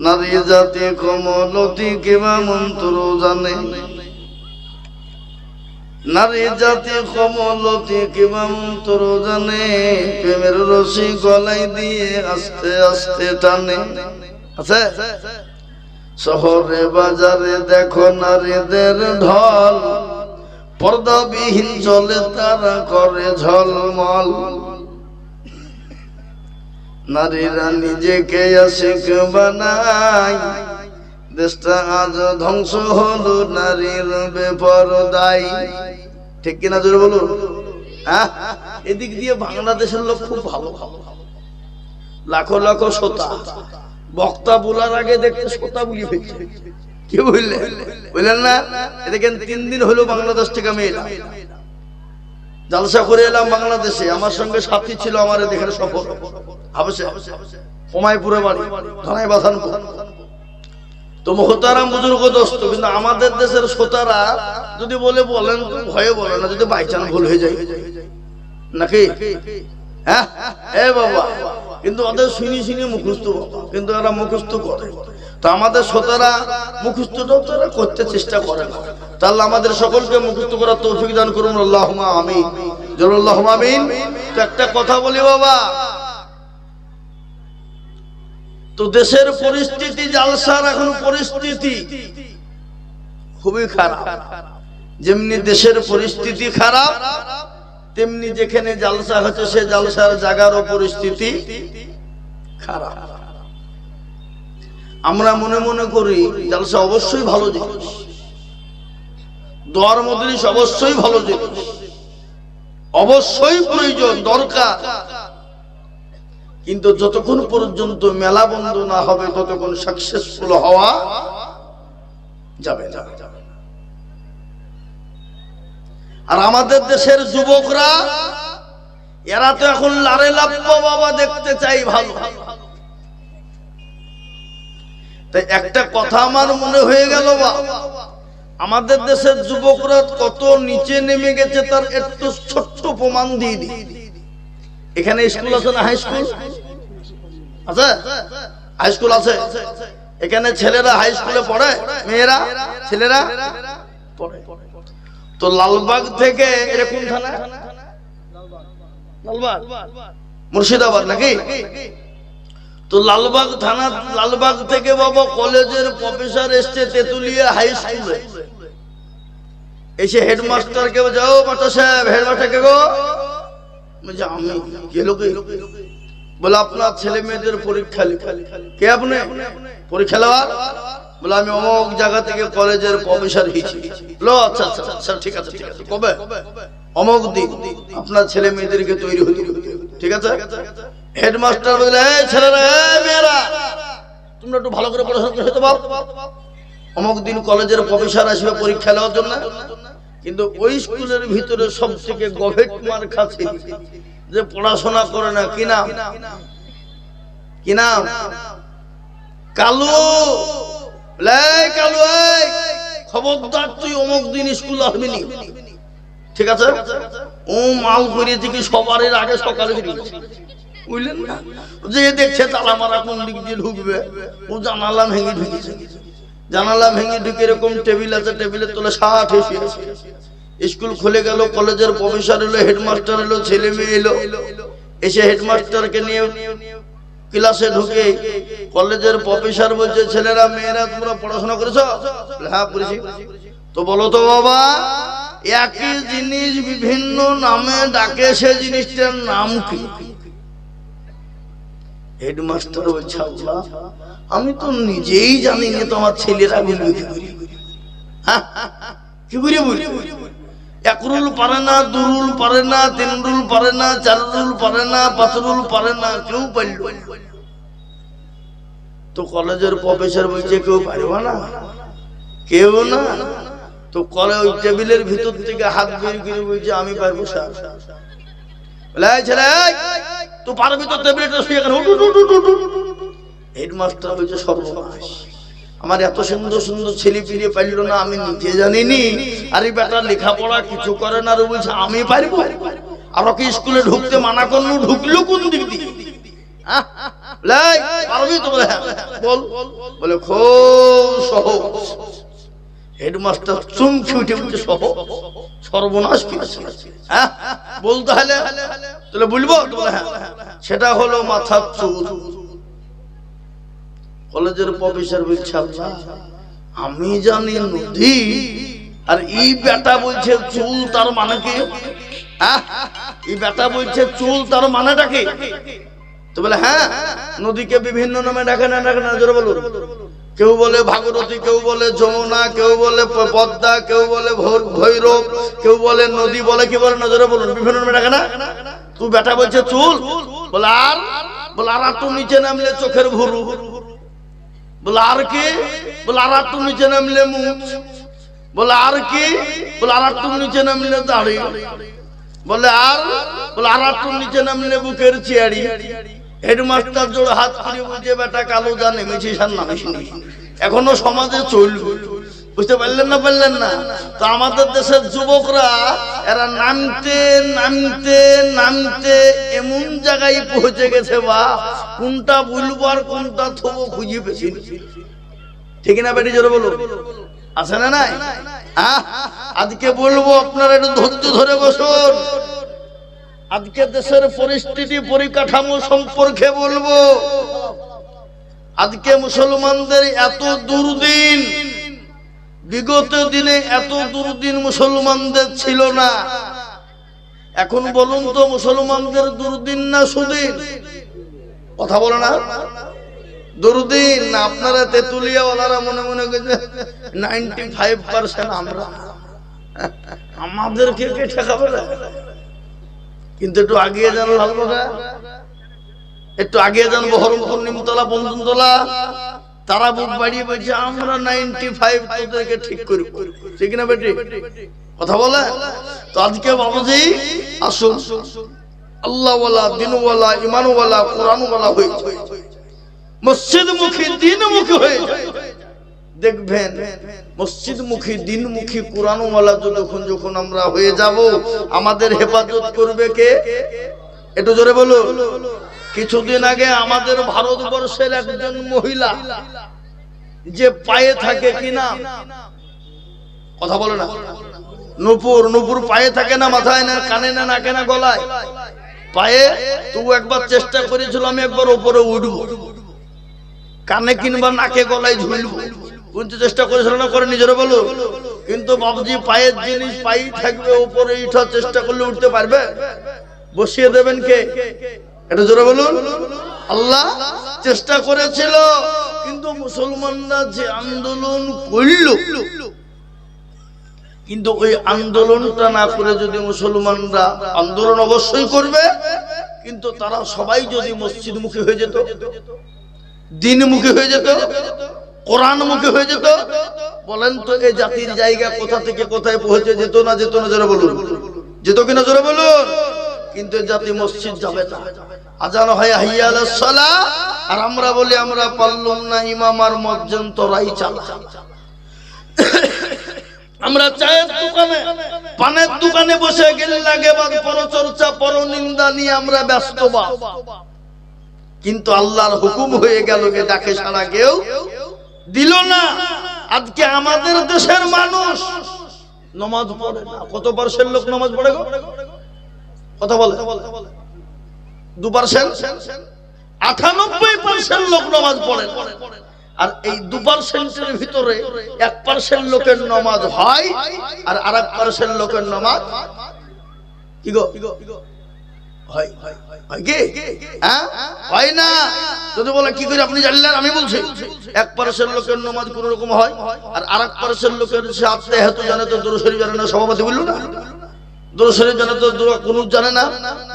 নারী জাতি কমলতি কিবা মন্ত্র জানে। নারী জাতি কমলতি কিবা মন্ত্র জানে। প্রেমের রশি গলাই দিয়ে আস্তে আস্তে টানে। আছে? শহরে বাজারে দেখো নারীদের ঢল। পর্দাবিহীন চলে তারা করে ঝলমল। নারীরা নিজেকে আশিক বানায়। দেশটা আজ ধ্বংস হলো নারীর বেপরদাই ঠিক কিনা জোরে বলুন? হ্যাঁ? এদিক দিয়ে বাংলাদেশের লোক খুব ভালো ভালো লাখো লাখো শ্রোতা। বক্তা বলার আগে দেখতে শ্রোতা বলি কি বুঝলেন বুঝলেন না? দেখেন তিন দিন হলো বাংলাদেশ থেকে আমি এলাম জালসা করে এলাম বাংলাদেশে। আমার সঙ্গে সাথী ছিল আমার দেখেন সফর। হাবসে হোমাইপুরে বাড়ি। ধনাই বাথান তো মোহতারাম বুজুর্গ দোস্ত, কিন্তু আমাদের দেশের শ্রোতারা যদি বলে, বলেন ভয়ে বলে না, যদি বাই চান্স ভুল হয়ে যায়। নাকি? হ্যাঁ? এ বাবা। কিন্তু ওদের শুনি শুনি মুখস্থ। কিন্তু ওরা মুখস্থ করে। তো আমাদের শ্রোতারা মুখস্থটাও তারা করতে চেষ্টা করে না। তাহলে আমাদের সকলকে মুখস্থ করার তৌফিক দান করুন। আল্লাহ আমিন। জল আমিন। একটা কথা বলি বাবা। তো দেশের পরিস্থিতি, জালসার এখন পরিস্থিতি খুবই খারাপ। যেমনি দেশের পরিস্থিতি খারাপ, তেমনি যেখানে জালসা হচ্ছে, সে জালসার জায়গারও পরিস্থিতি খারাপ। আমরা মনে মনে করি, জালসা অবশ্যই ভালো জিনিস। দোয়ার মজলিস অবশ্যই ভালো জিনিস। অবশ্যই প্রয়োজন, দরকার। কিন্তু যতক্ষণ পর্যন্ত মেলা বন্ধ না হবে, ততক্ষণ সাকসেসফুল হওয়া যাবে না। আর আমাদের দেশের যুবকরা, এরা তো এখন লারে লাপ্পা বাবা দেখতে চাই ভালো। তাই একটা কথা আমার মনে হয়ে গেল বা আমাদের দেশের যুবকরা কত নিচে নেমে গেছে তার একটু ছোট্ট প্রমাণ দিয়ে দিই। এখানে স্কুল আছে না হাই স্কুল আছে? হাই স্কুল আছে। এখানে ছেলেরা হাই স্কুলে পড়ে, মেয়েরা, ছেলেরা তো লালবাগ থেকে এরকম থানা? লালবাগ। মুর্শিদাবাদ নাকি? তো লালবাগ থানা, লালবাগ থেকে বাবা কলেজের প্রফেসর এসছে তেতুলিয়া হাই স্কুলে এসে হেডমাস্টার কে যাও মাস্টার সাহেব হেডমাস্টার কে গো। আমি কে বলে, আপনার ছেলে মেয়েদের পরীক্ষা কে আপনি? পরীক্ষা লওয়ার বলে, আমি অমুক জায়গা থেকে কলেজের প্রফেসর হয়েছি। লো আচ্ছা আচ্ছা আচ্ছা ঠিক আছে ঠিক আছে। কবে? অমুক দিন আপনার ছেলে মেয়েদেরকে তৈরি হতে ঠিক আছে? হেডমাস্টার বলে, এই ছেলেরা মেয়েরা, তোমরা একটু ভালো করে পড়াশোনা করে হতে পারো অমুক দিন কলেজের প্রফেসর আসবে পরীক্ষা নেওয়ার জন্য। কিন্তু ওই স্কুলের ভিতরে সব থেকে গভেট মার খাচ্ছে যে পড়াশোনা করে না, কি নাম? কি নাম? কালু! কালু খবরদার তুই অমুক দিন স্কুল আসবি ঠিক আছে? ও মাল করে থেকে সবার আগে সকালে বুঝলেন না? যে দেখছে তালা মারা কোন দিক দিয়ে ঢুকবে, ও জানালা ভেঙে ঢুকেছে। জানালা ভেঙে ঢুকে এরকম টেবিল আছে, টেবিলের তোলে ষাট এসে স্কুল খুলে গেল, কলেজের প্রফেসর এলো, হেডমাস্টার এলো, ছেলে মেয়ে এলো। এসে হেডমাস্টারকে নিয়ে ক্লাসে ঢুকে কলেজের প্রফেসর বলছে, ছেলেরা, মেয়েরা, তোমরা পড়াশোনা করেছ? হ্যাঁ করেছি তো বলো তো বাবা, একই জিনিস বিভিন্ন নামে ডাকে, সে জিনিসটার নাম কি? হেডমাস্টার বলছে আল্লাহ আমি তো নিজেই জানি না তোমার ছেলেরা বলবে কি করে হ্যাঁ? কি করে বলবে এক রুল পারে না, দু রুল পারে না পারে না, চার রুল পারে না পারে না, কেউ পারল তো কলেজের প্রফেসর বলছে, কেউ পারবে না? কেউ না? তো কলে ওই টেবিলের ভিতর থেকে হাত বের করে বলছে, আমি পারব, স্যার। ছেলে তুই পারবি তো টেবিলেটা শুয়ে গেল হেডমাস্টার বলছে সর্বনাশ। আমার এত সুন্দর সুন্দর ছেলে পিলে পাইল না আমি নিজে জানিনি। আর বেটা লেখাপড়া কিছু করে না আর বলছে আমি পারব? আর ওকে স্কুলে ঢুকতে মানা করল ঢুকলো কোন দিক দিয়ে? আহ? বলে, "এই, পারবি তো খুব সহজ। হেডমাস্টার চুমকি উঠে উঠে সহ সর্বনাশ হ্যাঁ? বলতে হলে তাহলে বলব? বলে, হ্যাঁ। সেটা হলো মাথার চুল। কলেজের প্রফেসর বলছে "আল্লাহ, আমি জানি নদী আর এই বেটা বলছে চুল তার মানে কি? হ্যাঁ? এই বেটা বলছে চুল তার মানেটা কি? তো বলে হ্যাঁ নদীকে বিভিন্ন নামে ডাকে না ডাকে না জোরে বলুন। কেউ বলে ভাগরথী, কেউ বলে যমুনা, কেউ বলে পদ্মা, কেউ বলে ভৈরব, কেউ বলে নদী বলে কি বলে? নজরে বলুন, বিভিন্ন না? তুই বেটা বলছে, চুল। বলে আর? বলে আর একটু নিচে নামলে চোখের ভুরু। বলে আর কি? বলে আর একটু নিচে নামলে মুখ। বলে আর কি? বলে আর একটু নিচে নামলে দাড়ি। বলে আর? বলে আর একটু নিচে নামলে বুকের চেয়ারি। হেডমাস্টার জোড় হাত করে বুঝে বেটা কালো যা নেমেছিস আর নামিস। এখনও সমাজে চলবে। বুঝতে পারলেন না পারলেন না? তো আমাদের দেশের যুবকরা, এরা নামতে নামতে নামতে এমন জায়গায় পৌঁছে গেছে বা কোনটা বলব আর কোনটা থবো খুঁজে পেছি ঠিক না বেটি, জোরে বলো আছে না নাই? আজকে বলব আপনারা একটু ধৈর্য ধরে বসুন। আজকে দেশের পরিস্থিতি, পরিকাঠামো সম্পর্কে বলব। আজকে মুসলমানদের এত দুর্দিন, বিগত দিনে এত দুর্দিন মুসলমানদের ছিল না। এখন বলুন তো মুসলমানদের দুর্দিন না সুদিন? কথা বলো না? দুর্দিন না আপনারা তেতুলিয়া ওনারা মনে মনে করছে, নাইনটি ফাইভ পার্সেন্ট আমরা আমাদেরকে কে ঠেকাবে কিন্তু একটু আগিয়ে যান লালবাগা একটু আগে যান বহরমপুর নিমতলা বন্ধুতলা তারা বুক বাড়িয়ে বলছে, আমরা নাইনটি ফাইভ তোদেরকে ঠিক করি ঠিক না বেটি? কথা বলে? তো আজকে বাবাজি, আসুন। আল্লাহওয়ালা, দিনওয়ালা ইমানওয়ালা কোরআনওয়ালা হয়েছে মসজিদ মুখী দিন মুখী হয়ে দেখবেন মসজিদ মুখী দিন মুখী কোরআনওয়ালা যখন যখন আমরা হয়ে যাব, আমাদের হেফাজত করবে কে? একটু জোরে বলো কিছুদিন আগে আমাদের ভারতবর্ষের একজন মহিলা যে পায়ে থাকে কিনা কথা বলো না। নুপুর নুপুর পায়ে থাকে না, মাথায় না, কানে না, নাকে না, গলায়? পায়ে? তবু একবার চেষ্টা করেছিল, আমি একবার উপরে উঠবো। কানে কিনবা নাকে, গলায় ঝুলবো। কিন্তু চেষ্টা করেছিল না? করে নিজের বলো। কিন্তু বাবুজি পায়ের জিনিস পাই থাকবে উপরে উঠার চেষ্টা করলে উঠতে পারবে? বসিয়ে দেবেন কে? এটা জোরে বলুন। আল্লাহ চেষ্টা করেছিল, কিন্তু মুসলমানরা যে আন্দোলন করল, কিন্তু ওই আন্দোলনটা না করে যদি মুসলমানরা আন্দোলন অবশ্যই করবে, কিন্তু তারা সবাই যদি মসজিদ মুখী হয়ে যেত, দিনমুখী হয়ে যেত কোরআন মুখী হয়ে যেত, বলেন তো এই জাতির জায়গা কোথা থেকে কোথায় পৌঁছে যেত না যেত না? জোরে বলুন। যেত কিনা জোরে বলুন। কিন্তু জাতি মসজিদ যাবে না। আজান হয় হাইয়া আলাস সালাহ, আর আমরা বলি আমরা পারলাম না ইমাম আর মজ্জেন তোরাই চালা। আমরা চায়ের দোকানে পানের দোকানে বসে গেলে লাগে বা পরচর্চা পরনিন্দা নিয়ে আমরা ব্যস্ত বা। কিন্তু আল্লাহর হুকুম হয়ে গেল গে ডাকে সারা কেউ দিল না। আজকে আমাদের দেশের মানুষ নমাজ পড়ে না। কত পার্সেন্ট লোক নমাজ পড়ে গো? কথা বলে। দু পার্সেন্ট আটানব্বই পার্সেন্ট লোক নমাজ পড়ে। আর এই দু পার্সেন্টের ভিতরে এক পার্সেন্ট লোকের নমাজ হয় আর আর এক পার্সেন্ট লোকের নমাজ হয়। কি? হ্যাঁ? হয় না। যদি বলে, কি করে আপনি জানলেন? আমি বলছি, এক পার্সেন্ট লোকের নমাজ কোন রকম হয় আর আর এক পার্সেন্ট লোকের সে আত্মে হেতু জানে তো দূরশরী জানে না, সভাপতি বলল না? দূরশরী জানে তো দোয়া জানে না?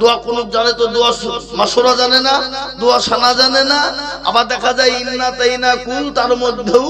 দোয়া কুনুত জানে তো দোয়া মাসুরা জানে না? দোয়া সানা জানে না? আবার দেখা যায় ইন্না তাইনা কুল, তার মধ্যেও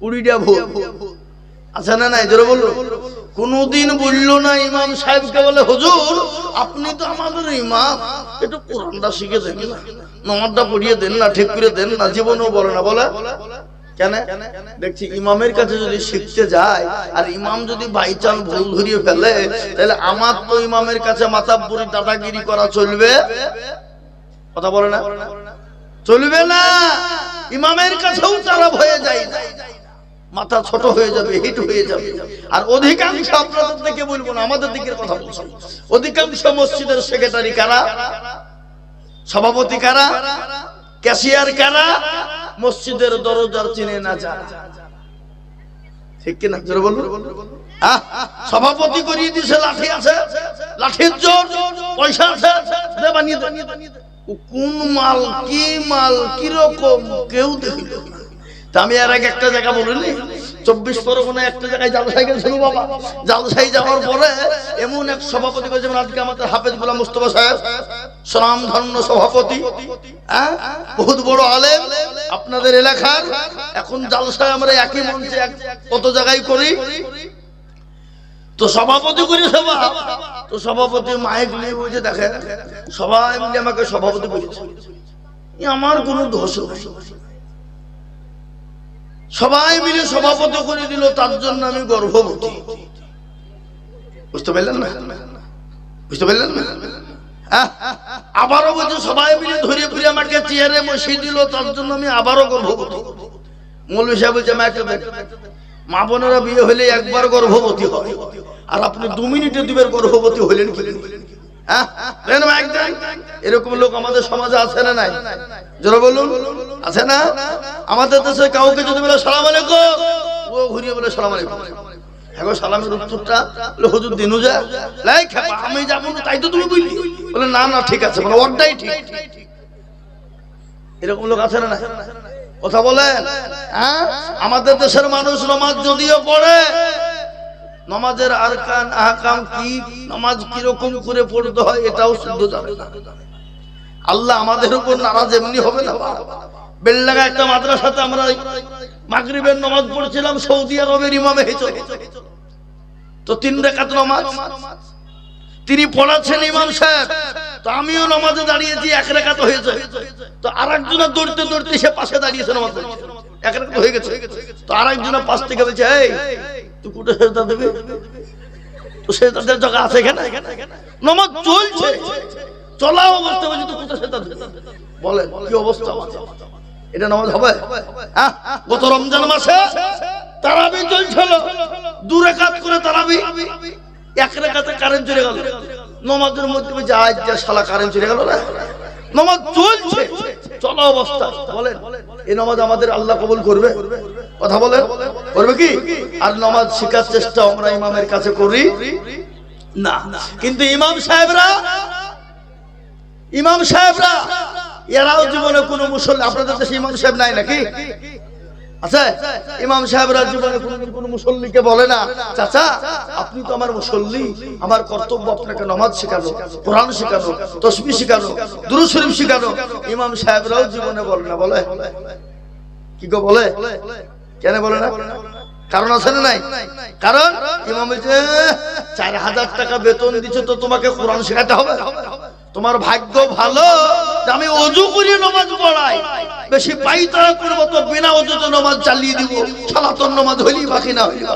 কুড়িটা আছে না নাই? বলল কোনদিন বলল না ইমাম সাহেবকে বলে, হুজুর, আপনি তো আমাদের ইমাম। একটু কোরআনটা শিখে দেন না। নামাজটা পড়িয়ে দেন না, ঠিক করে দেন না, জীবনেও বলে না। বলে? কেন? দেখছি ইমামের কাছে যদি শিখতে যায়, আর ইমাম যদি বাইচান ভুল ধরিয়ে ফেলে, তাহলে আমার তো ইমামের কাছে মাথা মাতাব্বরি দাদাগিরি করা চলবে? কথা বলে না? চলবে না! ইমামের কাছেও তারা ভয়ে যায় না। মাথা ছোট হয়ে যাবে হিট হয়ে যাবে। আর অধিকাংশ আপনাদের দিকে বলব না, আমাদের দিকের কথা বলছি। অধিকাংশ মসজিদের সেক্রেটারি কারা? সভাপতি কারা? ক্যাশিয়ার কারা? মসজিদের দরজার চিনে না যারা ঠিক কিনা? জোরে বলুন। সভাপতি করিয়ে দিছে, লাঠি আছে। লাঠির জোর, পয়সা আছে। দে বানিয়ে দে। কোন মাল, কি মাল, কীরকম, কেউ দেখিল তা আমি আর একটা জায়গা বলিনি। চব্বিশ পরগনা একটা জায়গায় জালসাই গেছিল বাবা। জালসাই যাওয়ার পরে এমন এক সভাপতি করেছে আজকে আমাদের হাফেজ গোলাম মুস্তফা সাহেব। সনাম ধন্য সভাপতি হ্যাঁ? বহুত বড় আলেম। আপনাদের এলাকার। এখন জালসায় আমরা একই মঞ্চে কত জায়গায় করি। তো সভাপতি করি সভা। তো সভাপতি মাইক নিয়ে বলছে দেখে সবাই মিলে আমাকে সভাপতি বলেছে। আমার কোনো দোষ সবাই মিলে সভাপতি করে দিল, তার জন্য আমি গর্ভবতী। বুঝতে পারলেন না? বুঝতে পারলেন না? আবারও বলছে, সবাই মিলে ধরে ফিরে আমাকে চেয়ারে বসিয়ে দিল, তার জন্য আমি আবারও গর্ভবতী। মৌলভী সাহেব বলছে, মা বোনেরা বিয়ে হলে একবার গর্ভবতী হয়, আর আপনি দু মিনিটে দিবের গর্ভবতী হলেন কি? হ্যাঁ? এরকম লোক আমাদের সমাজে আছে না নাই? জোরে বলুন, আছে না? আমাদের দেশে কাউকে যদি বলে সালাম আলাইকুম, ও ঘুরিয়ে বলে সালাম আলাইকুম। হ্যাঁ সালামের উত্তরটা দিনু আমি যাব না তাই তো তুমি বলে, না না, ঠিক আছে। ঠিক। এরকম লোক আছে না কথা হ্যাঁ? আমাদের দেশের মানুষ নমাজ যদিও পড়ে, নমাজের আরকান, আহকাম কি, নমাজ কীরকম করে পড়তে হয় এটাও শুদ্ধ জানে না। আল্লাহ আমাদের উপর নারাজ এমনি হবে না বেল্লাগা একটা মাদ্রাসাতে আমরা মাগরিবের নমাজ পড়ছিলাম, সৌদি আরবের ইমামে হেঁচো। তো তিন রেখাত নমাজ। তিনি পড়াচ্ছেন ইমাম সাহেব। তো আমিও নামাজে দাঁড়িয়েছি, এক রেখাত হয়েছে। তো আর একজনের দৌড়তে দৌড়তে সে পাশে দাঁড়িয়েছে নামাজ এক রেখাত হয়ে গেছে। তো আর একজনের পাশ থেকে বলছে, এই, তুই কুটে সেজদা দেবে? তো সেজদাদের জায়গা আছে এখানে? নামাজ চলছে। চলা অবস্থা বলছে তো কুটে সেজদা দেবে বলে কি অবস্থা? এটা নামাজ হবে? হ্যাঁ? গত রমজান মাসে তারাবি চলছিল। দু রেখাত করে তারাবি। এক রেখাতে কারেন্ট চলে গেল। নমাজের মধ্যে আজ যা শালা কারেন্ট চলে গেল না? নমাজ চলছে। চলা অবস্থা। বলেন, এই নমাজ আমাদের আল্লাহ কবুল করবে? কথা বলেন। করবে কি? আর নমাজ শেখার চেষ্টা আমরা ইমামের কাছে করি? না। কিন্তু ইমাম সাহেবরা ইমাম সাহেবরা এরাও জীবনে কোনো মুসল্লি আপনাদের দেশে ইমাম সাহেব নাই নাকি? ইমাম সাহেবরা জীবনে মুসল্লিকে বলে না, চাচা, আপনি তো আমার মুসল্লি, আমার কর্তব্য আপনাকে নামাজ শেখানো, কোরআন শেখানো শেখানো দুরু শরীফ শেখানো। ইমাম সাহেবরাও জীবনে বলে না, বলে। কি গো বলে? কেন বলে না? কারণ আছে না নাই? কারণ ইমাম চার হাজার টাকা বেতন দিচ্ছে তো তোমাকে কোরআন শেখাতে হবে। তোমার ভাগ্য ভালো আমি অজু করে নমাজ পড়াই। বেশি পাই তারা করব তো বিনা অজুতে নমাজ চালিয়ে দিব, সালাতন নমাজ হইলি বাকি না হইলে।